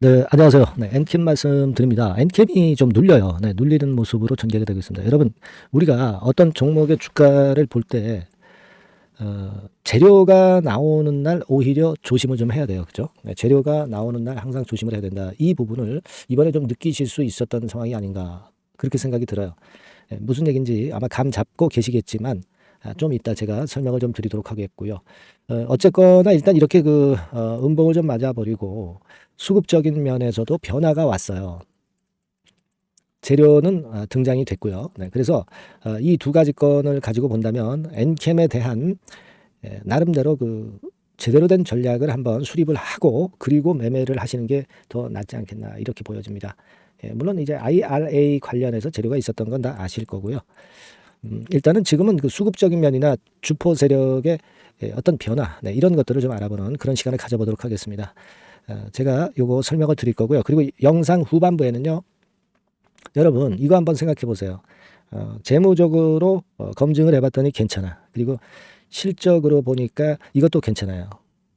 네, 안녕하세요. 네, 엔캠 말씀드립니다. 엔캠이 좀 눌려요. 네, 눌리는 모습으로 전개가 되고 있습니다. 여러분, 우리가 어떤 종목의 주가를 볼 때, 어, 재료가 나오는 날 오히려 조심을 좀 해야 돼요. 그죠? 네, 재료가 나오는 날 항상 조심을 해야 된다. 이 부분을 이번에 좀 느끼실 수 있었던 상황이 아닌가. 그렇게 생각이 들어요. 네, 무슨 얘기인지 아마 감 잡고 계시겠지만, 아, 좀 이따 제가 설명을 좀 드리도록 하겠고요. 어, 어쨌거나 일단 이렇게 그, 어, 음봉을 좀 맞아버리고, 수급적인 면에서도 변화가 왔어요. 재료는 어, 등장이 됐고요. 네, 그래서 어, 이두 가지 건을 가지고 본다면 엔캠에 대한 예, 나름대로 그 제대로 된 전략을 한번 수립을 하고 그리고 매매를 하시는 게 더 낫지 않겠나 이렇게 보여집니다. 예, 물론 이제 IRA 관련해서 재료가 있었던 건 다 아실 거고요. 음, 일단은 지금은 그 수급적인 면이나 주포 세력의 예, 어떤 변화 네, 이런 것들을 좀 알아보는 그런 시간을 가져보도록 하겠습니다. 어, 제가 요거 설명을 드릴 거고요. 그리고 영상 후반부에는요. 여러분 이거 한번 생각해 보세요. 어, 재무적으로 어, 검증을 해봤더니 괜찮아. 그리고 실적으로 보니까 이것도 괜찮아요.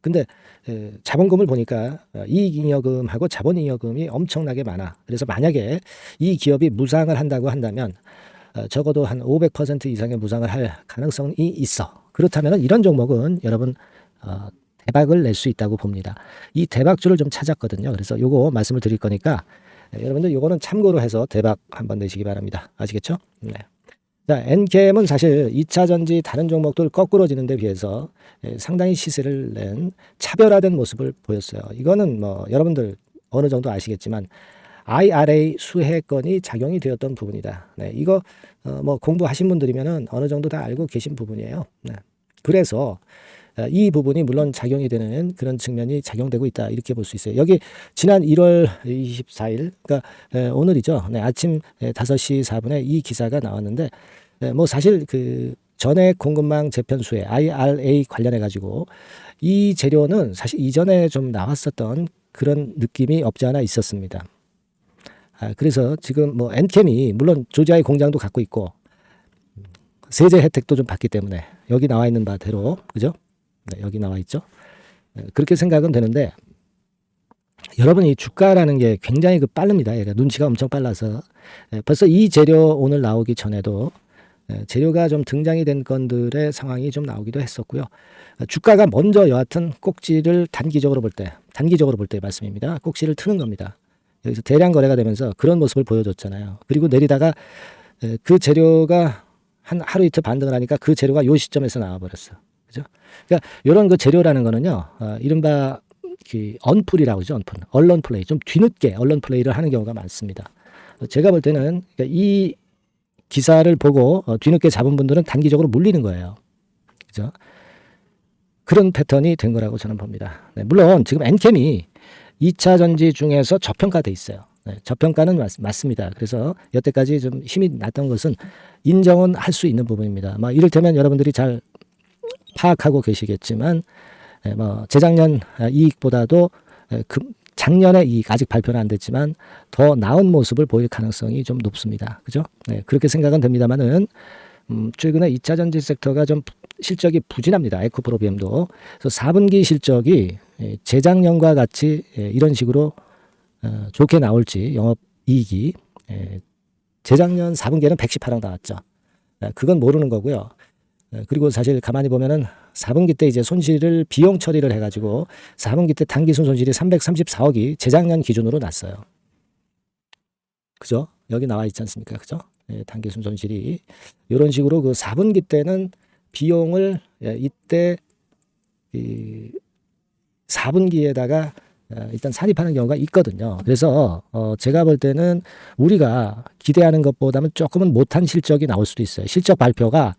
근데 에, 자본금을 보니까 어, 이익잉여금하고 자본잉여금이 엄청나게 많아. 그래서 만약에 이 기업이 무상을 한다고 한다면 어, 적어도 한 500% 이상의 무상을 할 가능성이 있어. 그렇다면 이런 종목은 여러분 어, 대박을 낼 수 있다고 봅니다. 이 대박주를 좀 찾았거든요. 그래서 요거 말씀을 드릴 거니까 네, 여러분들 요거는 참고로 해서 대박 한번 내시기 바랍니다. 아시겠죠? 네. 자, 엔캠은 사실 2차 전지 다른 종목들 거꾸로 지는 데 비해서 예, 상당히 시세를 낸 차별화된 모습을 보였어요. 이거는 뭐 여러분들 어느 정도 아시겠지만 IRA 수혜권이 작용이 되었던 부분이다. 네, 이거 어, 뭐 공부하신 분들이면은 어느 정도 다 알고 계신 부분이에요. 네. 그래서 어, 이 부분이 물론 작용이 되는 그런 측면이 작용되고 있다 이렇게 볼 수 있어요. 여기 지난 1월 24일 그러니까 에, 오늘이죠. 네, 아침 5시 4분에 이 기사가 나왔는데 에, 뭐 사실 그 전액 공급망 재편 수혜 IRA 관련해 가지고 이 재료는 사실 이전에 좀 나왔었던 그런 느낌이 없지 않아 있었습니다. 아, 그래서 지금 뭐 엔캠이 물론 조지아의 공장도 갖고 있고 세제 혜택도 좀 받기 때문에 여기 나와 있는 바대로 그죠? 네, 여기 나와 있죠. 네, 그렇게 생각은 되는데 여러분 이 주가라는 게 굉장히 그 빠릅니다. 얘가 눈치가 엄청 빨라서 네, 벌써 이 재료 오늘 나오기 전에도 네, 재료가 좀 등장이 된 건들의 상황이 좀 나오기도 했었고요. 주가가 먼저 여하튼 꼭지를 단기적으로 볼 때, 단기적으로 볼 때 말씀입니다. 꼭지를 트는 겁니다. 여기서 대량 거래가 되면서 그런 모습을 보여줬잖아요. 그리고 내리다가 그 재료가 한 하루 이틀 반등을 하니까 그 재료가 요 시점에서 나와버렸어. 그죠? 그러니까 이런 그 재료라는 거는요, 어, 이른바 그 언플이라고 하죠, 언플. 언론 플레이. 좀 뒤늦게 언론 플레이를 하는 경우가 많습니다. 제가 볼 때는 그러니까 이 기사를 보고 어, 뒤늦게 잡은 분들은 단기적으로 물리는 거예요. 그죠? 그런 패턴이 된 거라고 저는 봅니다. 네, 물론 지금 엔캠이 2차 전지 중에서 저평가돼 있어요. 네, 저평가는 맞, 맞습니다. 그래서 여태까지 좀 힘이 났던 것은 인정은 할 수 있는 부분입니다. 뭐 이를테면 여러분들이 잘 파악하고 계시겠지만 예, 뭐 재작년 이익보다도 예, 그 작년의 이익 아직 발표는 안 됐지만 더 나은 모습을 보일 가능성이 좀 높습니다. 그죠? 네, 그렇게 생각은 됩니다만은 음, 최근에 2차 전지 섹터가 좀 실적이 부진합니다. 에코프로비엠도. 그래서 4분기 실적이 예, 재작년과 같이 이런 식으로 어, 좋게 나올지 영업 이익이 재작년 4분기에는 118억 나왔죠. 그건 모르는 거고요. 예, 그리고 사실 가만히 보면은 4분기 때 이제 손실을 비용 처리를 해가지고 4분기 때 단기순 손실이 334억이 재작년 기준으로 났어요. 그죠? 여기 나와 있지 않습니까? 그죠? 예, 단기 순 손실이 이런 식으로 그 4분기 때는 비용을 예, 이때 이 4분기에다가 어, 일단 산입하는 경우가 있거든요. 그래서 어 제가 볼 때는 우리가 기대하는 것보다는 조금은 못한 실적이 나올 수도 있어요. 실적 발표가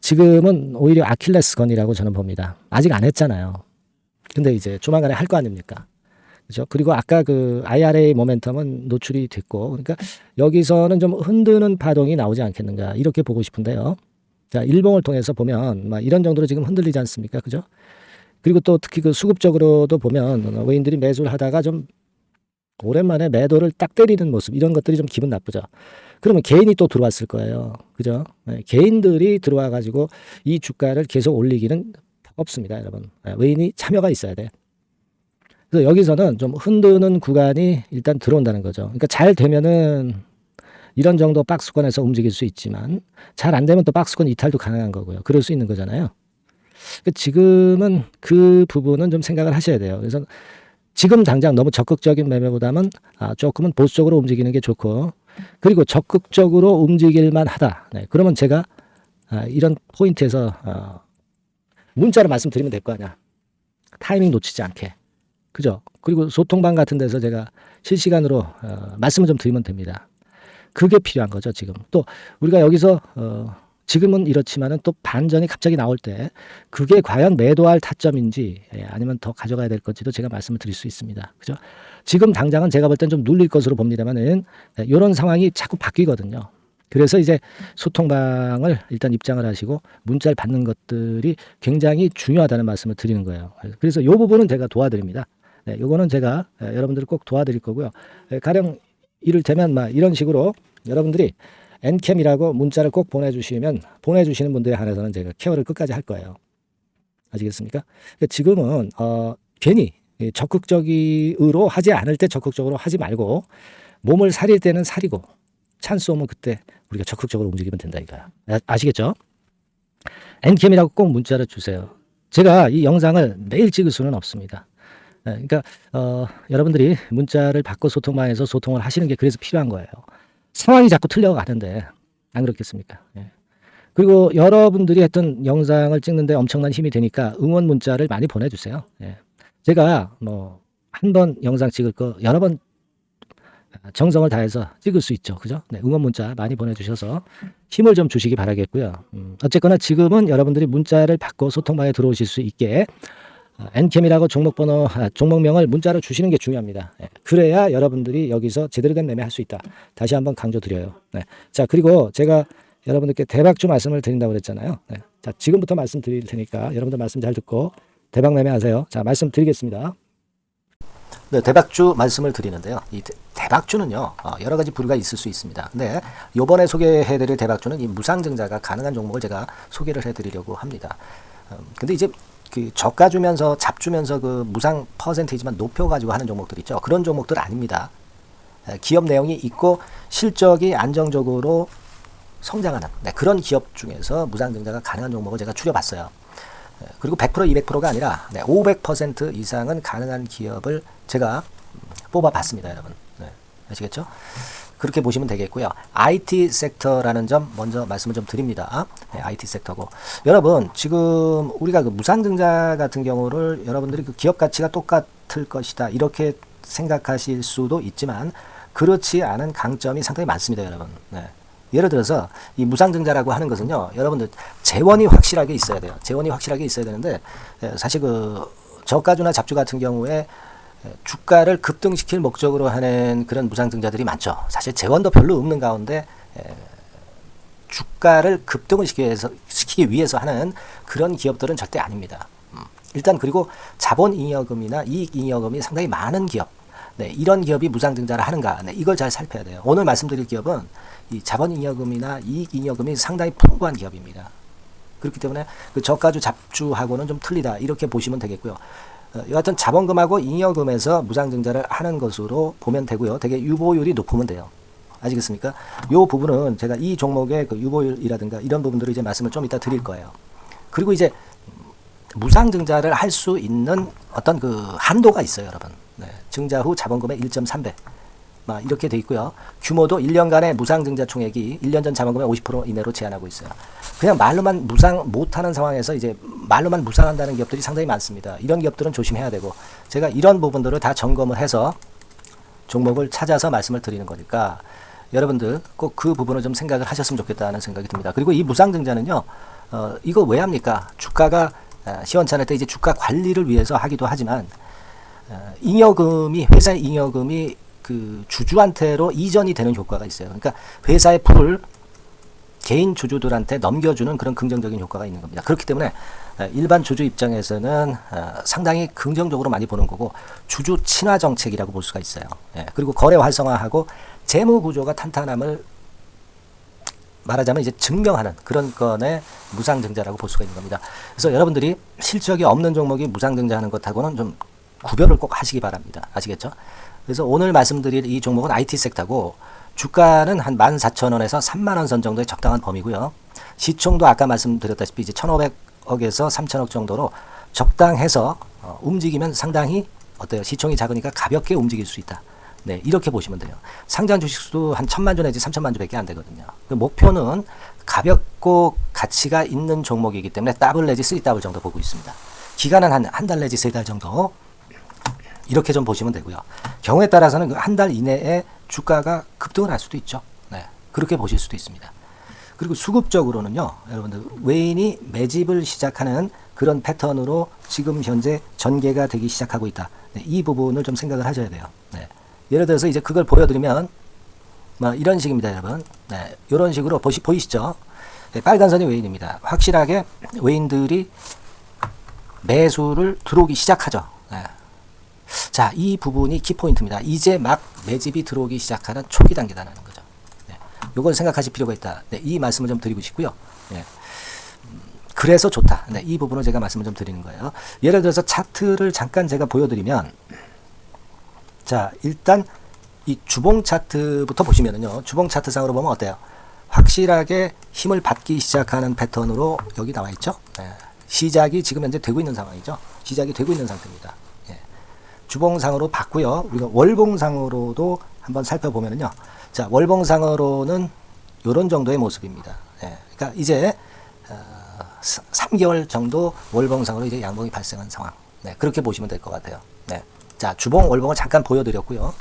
지금은 오히려 아킬레스건이라고 저는 봅니다. 아직 안 했잖아요. 근데 이제 조만간에 할 거 아닙니까? 그죠? 그리고 아까 그 IRA 모멘텀은 노출이 됐고, 그러니까 여기서는 좀 흔드는 파동이 나오지 않겠는가 이렇게 보고 싶은데요. 자, 일봉을 통해서 보면 막 이런 정도로 지금 흔들리지 않습니까? 그죠? 그리고 또 특히 그 수급적으로도 보면 외인들이 매수를 하다가 좀 오랜만에 매도를 딱 때리는 모습 이런 것들이 좀 기분 나쁘죠. 그러면 개인이 또 들어왔을 거예요. 그죠? 네, 개인들이 들어와 가지고 이 주가를 계속 올리기는 없습니다, 여러분. 네, 외인이 참여가 있어야 돼. 그래서 여기서는 좀 흔드는 구간이 일단 들어온다는 거죠. 그러니까 잘 되면은 이런 정도 박스권에서 움직일 수 있지만 잘 안 되면 또 박스권 이탈도 가능한 거고요. 그럴 수 있는 거잖아요. 그러니까 지금은 그 부분은 좀 생각을 하셔야 돼요. 그래서 지금 당장 너무 적극적인 매매보다는 아, 조금은 보수적으로 움직이는 게 좋고 그리고 적극적으로 움직일만 하다. 네, 그러면 제가 아, 이런 포인트에서 어, 문자로 말씀드리면 될 거 아니야. 타이밍 놓치지 않게. 그죠? 그리고 소통방 같은 데서 제가 실시간으로 어, 말씀을 좀 드리면 됩니다. 그게 필요한 거죠, 지금. 또 우리가 여기서 어, 지금은 이렇지만은 또 반전이 갑자기 나올 때 그게 과연 매도할 타점인지 예, 아니면 더 가져가야 될 건지도 제가 말씀을 드릴 수 있습니다. 그죠? 지금 당장은 제가 볼 땐 좀 눌릴 것으로 봅니다만은 이런 상황이 자꾸 바뀌거든요. 그래서 이제 소통방을 일단 입장을 하시고 문자를 받는 것들이 굉장히 중요하다는 말씀을 드리는 거예요. 그래서 이 부분은 제가 도와드립니다. 네, 요거는 제가 예, 여러분들을 꼭 도와드릴 거고요. 예, 가령 이를테면 막 이런 식으로 여러분들이 엔캠이라고 문자를 꼭 보내주시면 보내주시는 분들에 한해서는 제가 케어를 끝까지 할 거예요. 아시겠습니까? 그러니까 지금은 어, 괜히 적극적으로 하지 않을 때 적극적으로 하지 말고 몸을 사릴 때는 사리고 찬스 오면 그때 우리가 적극적으로 움직이면 된다 이거야. 아- 아시겠죠? 엔캠이라고 꼭 문자를 주세요. 제가 이 영상을 매일 찍을 수는 없습니다. 예, 그러니까 어, 여러분들이 문자를 받고 소통방에서 소통을 하시는 게 그래서 필요한 거예요. 상황이 자꾸 틀려가는데 안 그렇겠습니까? 예. 그리고 여러분들이 했던 영상을 찍는데 엄청난 힘이 되니까 응원 문자를 많이 보내주세요. 예. 제가 뭐 한 번 영상 찍을 거 여러 번 정성을 다해서 찍을 수 있죠. 그죠? 네, 응원 문자 많이 보내주셔서 힘을 좀 주시기 바라겠고요. 음, 어쨌거나 지금은 여러분들이 문자를 받고 소통방에 들어오실 수 있게 어, 엔캠이라고 종목번호, 아, 종목명을 문자로 주시는 게 중요합니다. 예, 그래야 여러분들이 여기서 제대로 된 매매할 수 있다. 다시 한번 강조드려요. 네. 자, 그리고 제가 여러분들께 대박주 말씀을 드린다고 그랬잖아요. 네. 자, 지금부터 말씀드릴 테니까 여러분들 말씀 잘 듣고 대박 매매하세요. 자, 말씀드리겠습니다. 네, 대박주 말씀을 드리는데요. 이 대, 박주는요 어, 여러 가지 부류가 있을 수 있습니다. 근데 요번에 소개해드릴 대박주는 이 무상증자가 가능한 종목을 제가 소개를 해드리려고 합니다. 음, 근데 이제 그 저가 주면서 잡 주면서 그 무상 퍼센테이지만 높여가지고 하는 종목들 있죠. 그런 종목들 아닙니다. 에, 기업 내용이 있고 실적이 안정적으로 성장하는 네, 그런 기업 중에서 무상증자가 가능한 종목을 제가 추려봤어요. 에, 그리고 100% 200%가 아니라 네, 500% 이상은 가능한 기업을 제가 뽑아봤습니다, 여러분. 네, 아시겠죠? 그렇게 보시면 되겠고요. IT 섹터라는 점 먼저 말씀을 좀 드립니다. 네, IT 섹터고 여러분 지금 우리가 그 무상증자 같은 경우를 여러분들이 그 기업 가치가 똑같을 것이다 이렇게 생각하실 수도 있지만 그렇지 않은 강점이 상당히 많습니다, 여러분. 네. 예를 들어서 이 무상증자라고 하는 것은요, 여러분들 재원이 확실하게 있어야 돼요. 재원이 확실하게 있어야 되는데 예, 사실 그 저가주나 잡주 같은 경우에 예, 주가를 급등시킬 목적으로 하는 그런 무상증자들이 많죠. 사실 재원도 별로 없는 가운데 예, 주가를 급등을 시키기 위해서, 시키기 위해서 하는 그런 기업들은 절대 아닙니다. 음, 일단 그리고 자본잉여금이나 이익잉여금이 상당히 많은 기업, 네, 이런 기업이 무상증자를 하는가, 네, 이걸 잘 살펴야 돼요. 오늘 말씀드릴 기업은 이 자본잉여금이나 이익잉여금이 상당히 풍부한 기업입니다. 그렇기 때문에 그 저가주 잡주하고는 좀 틀리다 이렇게 보시면 되겠고요. 어, 여하튼 자본금하고 잉여금에서 무상증자를 하는 것으로 보면 되고요. 되게 유보율이 높으면 돼요. 아시겠습니까? 이 부분은 제가 이 종목의 그 유보율이라든가 이런 부분들을 이제 말씀을 좀 이따 드릴 거예요. 그리고 이제 무상증자를 할 수 있는 어떤 그 한도가 있어요, 여러분. 네. 증자 후 자본금의 1.3배. 막 이렇게 돼 있고요. 규모도 1년간의 무상증자 총액이 1년 전 자본금의 50% 이내로 제한하고 있어요. 그냥 말로만 무상 못하는 상황에서 이제 말로만 무상한다는 기업들이 상당히 많습니다. 이런 기업들은 조심해야 되고 제가 이런 부분들을 다 점검을 해서 종목을 찾아서 말씀을 드리는 거니까 여러분들 꼭 그 부분을 좀 생각을 하셨으면 좋겠다는 생각이 듭니다. 그리고 이 무상증자는요, 어, 이거 왜 합니까? 주가가 어, 시원찮을 때 이제 주가 관리를 위해서 하기도 하지만 어, 잉여금이 회사의 잉여금이 그 주주한테로 이전이 되는 효과가 있어요. 그러니까 회사의 풀을 개인 주주들한테 넘겨주는 그런 긍정적인 효과가 있는 겁니다. 그렇기 때문에 어, 일반 주주 입장에서는 어, 상당히 긍정적으로 많이 보는 거고 주주 친화 정책이라고 볼 수가 있어요. 예, 그리고 거래 활성화하고 재무 구조가 탄탄함을 말하자면 이제 증명하는 그런 건의 무상증자라고 볼 수가 있는 겁니다. 그래서 여러분들이 실적이 없는 종목이 무상증자하는 것하고는 좀 구별을 꼭 하시기 바랍니다. 아시겠죠? 그래서 오늘 말씀드릴 이 종목은 IT 섹터고 주가는 한 14,000원에서 3만 원 선 정도의 적당한 범위고요. 시총도 아까 말씀드렸다시피 이제 1,500억에서 3,000억 정도로 적당해서 어, 움직이면 상당히 어때요? 시총이 작으니까 가볍게 움직일 수 있다. 네, 이렇게 보시면 돼요. 상장 주식수도 한 천만 주 내지 삼천만 주밖에 안 되거든요. 그 목표는 가볍고 가치가 있는 종목이기 때문에 더블 내지 쓰리 더블 정도 보고 있습니다. 기간은 한 한 달 내지 세 달 정도 이렇게 좀 보시면 되고요. 경우에 따라서는 그한달 이내에 주가가 급등을 할 수도 있죠. 네, 그렇게 보실 수도 있습니다. 그리고 수급적으로는요, 여러분들 외인이 매집을 시작하는 그런 패턴으로 지금 현재 전개가 되기 시작하고 있다. 네, 이 부분을 좀 생각을 하셔야 돼요. 네. 예를 들어서 이제 그걸 보여드리면 뭐 이런 식입니다, 여러분. 네, 이런 식으로 보시 보이시죠? 네, 빨간 선이 외인입니다. 확실하게 외인들이 매수를 들어오기 시작하죠. 네. 자, 이 부분이 키포인트입니다. 이제 막 매집이 들어오기 시작하는 초기 단계다라는 거죠. 네. 요걸 생각하실 필요가 있다. 네, 이 말씀을 좀 드리고 싶고요. 네. 음, 그래서 좋다. 네, 이 부분을 제가 말씀을 좀 드리는 거예요. 예를 들어서 차트를 잠깐 제가 보여드리면, 자, 일단 이 주봉 차트부터 보시면은요, 주봉 차트상으로 보면 어때요? 확실하게 힘을 받기 시작하는 패턴으로 여기 나와 있죠? 네. 시작이 지금 현재 되고 있는 상황이죠. 시작이 되고 있는 상태입니다. 예. 주봉상으로 봤고요. 우리가 월봉상으로도 한번 살펴보면요. 자, 월봉상으로는 이런 정도의 모습입니다. 예. 그러니까 이제 어, 3개월 정도 월봉상으로 이제 양봉이 발생한 상황. 네, 그렇게 보시면 될 것 같아요. 네. 자, 주봉, 월봉을 잠깐 보여드렸고요.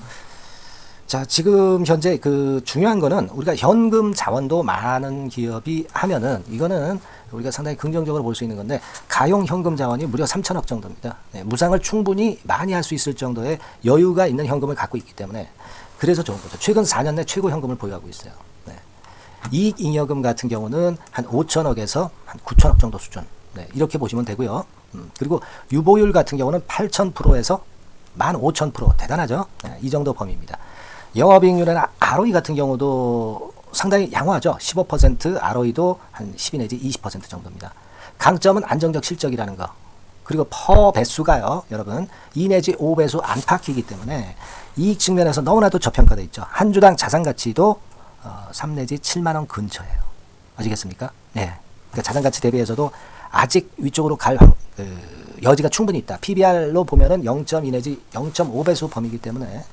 자, 지금 현재 그 중요한 거는 우리가 현금 자원도 많은 기업이 하면은 이거는 우리가 상당히 긍정적으로 볼 수 있는 건데 가용 현금 자원이 무려 3천억 정도입니다. 네, 무상을 충분히 많이 할 수 있을 정도의 여유가 있는 현금을 갖고 있기 때문에 그래서 좋은 거죠. 최근 4년 내 최고 현금을 보유하고 있어요. 네. 이익 잉여금 같은 경우는 한 5천억에서 한 9천억 정도 수준. 네, 이렇게 보시면 되고요. 음, 그리고 유보율 같은 경우는 8,000%에서 15,000% 대단하죠. 네, 이 정도 범위입니다. 영업이익률이나 ROE 같은 경우도 상당히 양호하죠. 15% ROE도 한 12 내지 20% 정도입니다. 강점은 안정적 실적이라는 거. 그리고 퍼 배수가요, 여러분 2 내지 5배수 안팎이기 때문에 이익 측면에서 너무나도 저평가돼 있죠. 한 주당 자산 가치도 어, 3 내지 7만 원 근처예요. 아시겠습니까? 네. 그러니까 자산 가치 대비해서도 아직 위쪽으로 갈 확- 그, 여지가 충분히 있다. PBR로 보면은 0.2 내지 0.5배수 범위이기 때문에 예,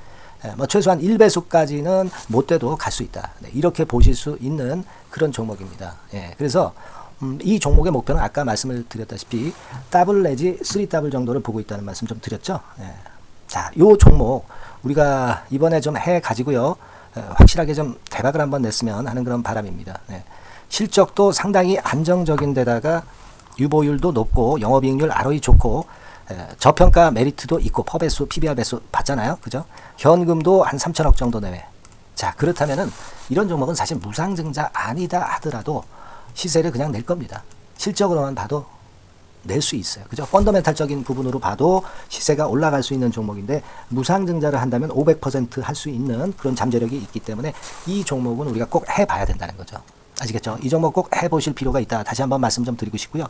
뭐 최소한 1배수까지는 못 돼도 갈 수 있다. 네, 이렇게 보실 수 있는 그런 종목입니다. 예, 그래서 음, 이 종목의 목표는 아까 말씀을 드렸다시피 더블 내지 쓰리 더블 정도를 보고 있다는 말씀 좀 드렸죠. 예. 자, 요 종목 우리가 이번에 좀 해 가지고요. 어, 확실하게 좀 대박을 한번 냈으면 하는 그런 바람입니다. 네. 실적도 상당히 안정적인 데다가 유보율도 높고 영업이익률 ROE 좋고 에, 저평가 메리트도 있고 퍼배수, PBR 배수 봤잖아요. 그죠? 현금도 한 3천억 정도 내외. 자, 그렇다면은 이런 종목은 사실 무상증자 아니다 하더라도 시세를 그냥 낼 겁니다. 실적으로만 봐도 낼 수 있어요. 그죠? 펀더멘탈적인 부분으로 봐도 시세가 올라갈 수 있는 종목인데 무상증자를 한다면 500%할 수 있는 그런 잠재력이 있기 때문에 이 종목은 우리가 꼭 해봐야 된다는 거죠. 아시겠죠? 이 종목 꼭 해보실 필요가 있다. 다시 한번 말씀 좀 드리고 싶고요.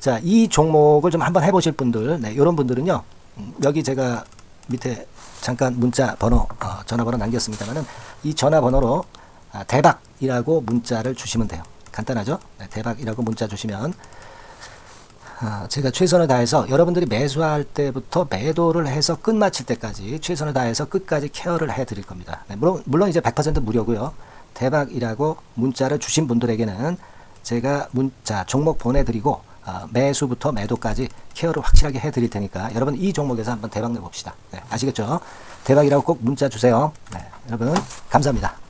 자, 이 종목을 좀 한번 해보실 분들, 네, 이런 분들은요. 음, 여기 제가 밑에 잠깐 문자 번호, 어, 전화번호 남겼습니다만은 이 전화번호로 아, 대박이라고 문자를 주시면 돼요. 간단하죠? 네, 대박이라고 문자 주시면 아, 제가 최선을 다해서 여러분들이 매수할 때부터 매도를 해서 끝마칠 때까지 최선을 다해서 끝까지 케어를 해드릴 겁니다. 네, 물론, 물론 이제 100% 무료고요. 대박이라고 문자를 주신 분들에게는 제가 문자 종목 보내드리고 아, 매수부터 매도까지 케어를 확실하게 해드릴 테니까 여러분 이 종목에서 한번 대박 내봅시다. 네, 아시겠죠? 대박이라고 꼭 문자 주세요. 네, 여러분 감사합니다.